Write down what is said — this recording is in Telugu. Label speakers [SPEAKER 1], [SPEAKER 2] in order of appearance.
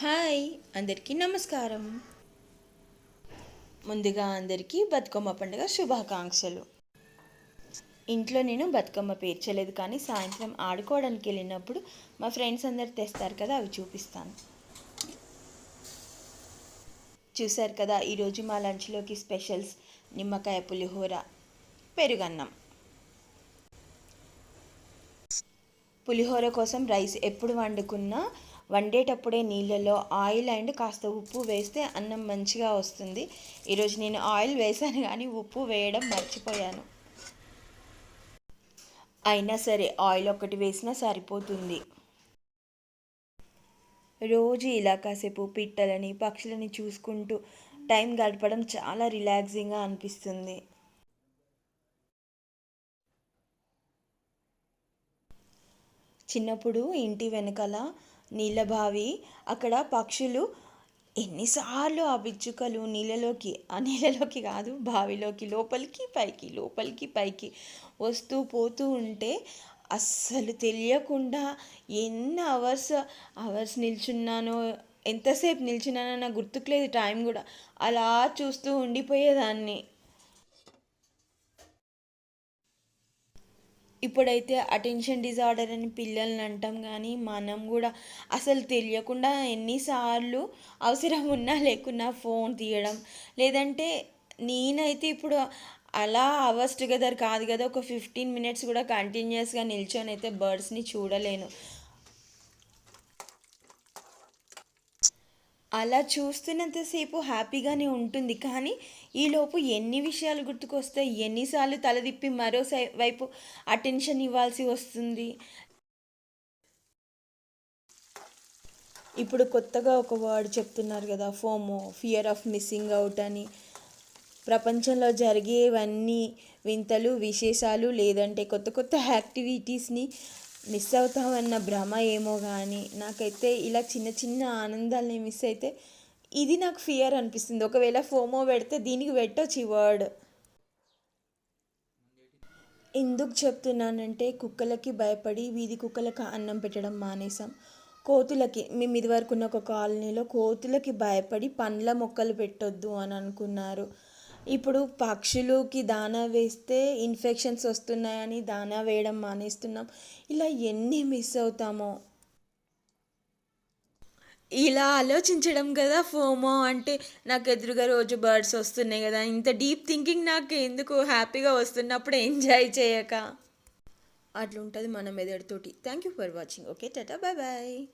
[SPEAKER 1] హాయ్ అందరికీ నమస్కారం. ముందుగా అందరికీ బతుకమ్మ పండుగ శుభాకాంక్షలు. ఇంట్లో నేను బతుకమ్మ పేర్చలేదు కానీ సాయంత్రం ఆడుకోవడానికి వెళ్ళినప్పుడు మా ఫ్రెండ్స్ అందరు తెస్తారు కదా అవి చూపిస్తాను. చూశారు కదా ఈరోజు మా లంచ్లోకి స్పెషల్స్ నిమ్మకాయ పులిహోర పెరుగన్నం. పులిహోర కోసం రైస్ ఎప్పుడు వండుకున్నా వండేటప్పుడే నీళ్ళలో ఆయిల్ అండ్ కాస్త ఉప్పు వేస్తే అన్నం మంచిగా వస్తుంది. ఈరోజు నేను ఆయిల్ వేసాను కానీ ఉప్పు వేయడం మర్చిపోయాను. అయినా సరే ఆయిల్ ఒకటి వేసినా సరిపోతుంది. రోజు ఇలా కాసేపు పిట్టలని పక్షులని చూసుకుంటూ టైం గడపడం చాలా రిలాక్సింగ్గా అనిపిస్తుంది. చిన్నప్పుడు ఇంటి వెనకాల నీళ్ళ బావి అక్కడ పక్షులు ఎన్నిసార్లు ఆ పిచ్చుకలు నీళ్ళలోకి ఆ నీళ్ళలోకి కాదు బావిలోకి లోపలికి పైకి లోపలికి పైకి వస్తూ పోతూ ఉంటే అస్సలు తెలియకుండా ఎన్ని అవర్స్ అవర్స్ నిల్చున్నానో ఎంతసేపు నిల్చున్నానో నాకు గుర్తుకులేదు టైం కూడా. అలా చూస్తూ ఉండిపోయేదాన్ని. ఇప్పుడైతే అటెన్షన్ డిజార్డర్ అని పిల్లల్ని అంటాం కానీ మనం కూడా అసలు తెలియకుండా ఎన్నిసార్లు అవసరం ఉన్నా లేకున్నా ఫోన్ తీయడం. లేదంటే నేనైతే ఇప్పుడు అలా అవర్స్ టుగెదర్ కాదు కదా ఒక ఫిఫ్టీన్ మినిట్స్ కూడా కంటిన్యూస్గా నిల్చొని అయితే బర్డ్స్ని చూడలేను. అలా చూస్తున్నంతసేపు హ్యాపీగానే ఉంటుంది. కానీ ఈలోపు ఎన్ని విషయాలు గుర్తుకొస్తాయి? ఎన్నిసార్లు తలదిప్పి మరో వైపు అటెన్షన్ ఇవ్వాల్సి వస్తుంది. ఇప్పుడు కొత్తగా ఒక వర్డ్ చెప్తున్నారు కదా FOMO fear of missing out అని. ప్రపంచంలో జరిగేవన్నీ వింతలు విశేషాలు లేదంటే కొత్త కొత్త యాక్టివిటీస్ని మిస్ అవుతామన్న భ్రమ ఏమో కానీ నాకైతే ఇలా చిన్న చిన్న ఆనందాలని మిస్ అయితే ఇది నాకు ఫియర్ అనిపిస్తుంది. ఒకవేళ ఫోమో పెడితే దీనికి పెట్టొచ్చు ఈ వర్డ్ ఎందుకు చెప్తున్నానంటే కుక్కలకి భయపడి వీధి కుక్కలకు అన్నం పెట్టడం మానేసాం కోతులకి మేము ఇదివరకు ఉన్న ఒక కాలనీలో కోతులకి భయపడి పండ్ల మొక్కలు పెట్టొద్దు అని అనుకున్నారు. ఇప్పుడు పక్షులకి దానా వేస్తే ఇన్ఫెక్షన్స్ వస్తున్నాయని దానా వేయడం మానేస్తున్నాం. ఇలా ఎన్ని మిస్ అవుతామో. ఇలా ఆలోచించడం కదా ఫోమో అంటే నాకు ఎదురుగా రోజు బర్డ్స్ వస్తున్నాయి కదా. ఇంత డీప్ థింకింగ్ నాకు ఎందుకు హ్యాపీగా వస్తున్నప్పుడు ఎంజాయ్ చేయక. అట్లుంటుంది మన మెదడుతోటి thank you for watching okay tata bye bye